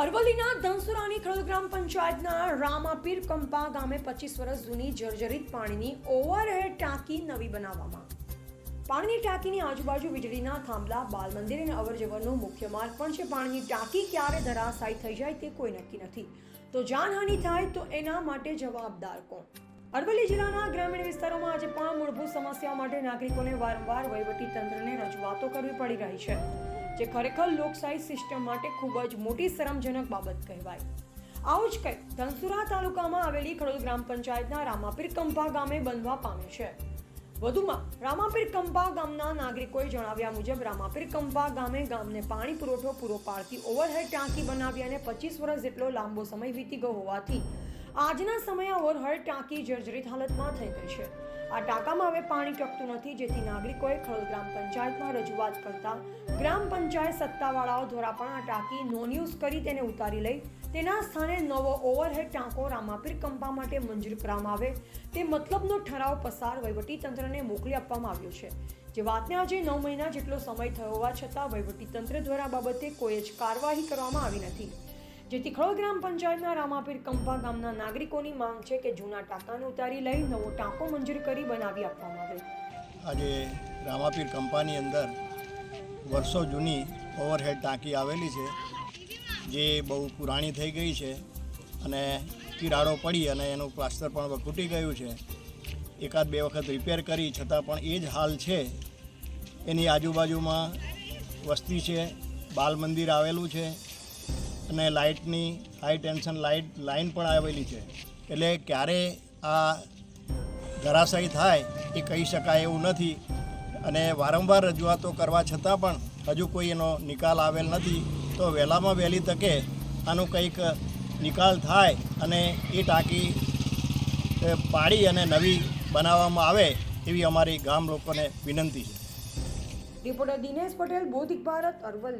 અરવલ્લીના ધનસુરાની ખડોદ ગ્રામ પંચાયતના રામાપીર કંપા ગામે પચીસ વર્ષ જૂની જર્જરિત પાણીની ઓવરહેડ ટાંકી નવી બનાવવામાં. પાણીની ટાંકીની આજુબાજુ વીજળીના થાંભલા બાલ મંદિર અને અવરજવરનો મુખ્ય માર્ગ પણ છે. પાણીની ટાંકી ક્યારે ધરાશાયી થઈ જાય તે કોઈ નક્કી નથી. તો જાનહાનિ થાય તો એના માટે જવાબદાર કોણ? અરવલ્લી જિલ્લાના ગ્રામીણ વિસ્તારોમાં આજે પણ મૂળભૂત સમસ્યાઓ માટે નાગરિકોને વારંવાર વહીવટી તંત્રને રજૂઆતો કરવી પડી રહી છે. જે ખરેખર લોકશાહી સિસ્ટમ માટે ખૂબ જ મોટી શરમજનક બાબત કહેવાય. આવું જ કંઈક ધનસુરા તાલુકામાં આવેલી ખડોદ ગ્રામ પંચાયતના રામાપીર કંપા ગામે બનવા પામે છે. વધુમાં, રામાપીર કંપા ગામના નાગરિકોએ જણાવ્યા મુજબ, રામાપીર કંપા ગામે ગામને પાણી પુરવઠો પૂરો પાડતી ઓવરહેડ ટાંકી બનાવી અને પચીસ વર્ષ જેટલો લાંબો સમય વીતી ગયો હોવાથી આજના સમયે ઓવરહેડ ટાંકી જર્જરિત હાલતમાં થઈ ગઈ છે. આ ટાંકામાં હવે પાણી ટકતું નથી, જેથી નાગરિકોએ ખડોદ ગ્રામ પંચાયતમાં રજૂઆત કરતા ગ્રામ પંચાયત સત્તાવાળાઓ દ્વારા પણ આ ટાંકી નોન યુઝ કરી તેને ઉતારી લઈ તેના સ્થાને નવો ઓવરહેડ ટાંકો રામાપીર કંપા માટે મંજૂર કરવામાં આવે. તે મતલબનો ઠરાવ પસાર વહીવટી તંત્રને મોકલી આપવામાં આવ્યો છે. જે વાતને આજે નવ મહિના જેટલો સમય થયો હોવા છતાં વહીવટી તંત્ર દ્વારા બાબતે કોઈ જ કાર્યવાહી કરવામાં આવી નથી. જેથી ખડોદ ગ્રામ પંચાયતના રામાપીર કંપા ગામના નાગરિકોની માંગ છે કે જૂના ટાંકાને ઉતારી લઈ નવો ટાંકો મંજૂર કરી બનાવી આપવામાં આવે. આજે રામાપીર કંપાની અંદર વર્ષો જૂની ઓવરહેડ ટાંકી આવેલી છે, જે બહુ પુરાણી થઈ ગઈ છે અને તિરાડો પડી અને એનું પ્લાસ્ટર પણ ખૂટી ગયું છે. એકાદ બે વખત રિપેર કરી, છતાં પણ એ જ હાલ છે. એની આજુબાજુમાં વસ્તી છે બાલ મંદિર આવેલું છે. અને લાઇટની હાઈ ટેન્શન લાઇટ લાઇન પણ આવેલી છે. એટલે ક્યારે આ ધરાશાયી થાય એ કહી શકાય એવું નથી. અને વારંવાર રજૂઆતો કરવા છતાં પણ હજુ કોઈ એનો નિકાલ આવેલ નથી. તો વહેલામાં વહેલી તકે આનું કંઈક નિકાલ થાય અને એ ટાંકી પાડી અને નવી બનાવવામાં આવે એવી અમારી ગામ લોકોને વિનંતી છે. રિપોર્ટર દિનેશ પટેલ બોધિક ભારત, અરવલ્લી.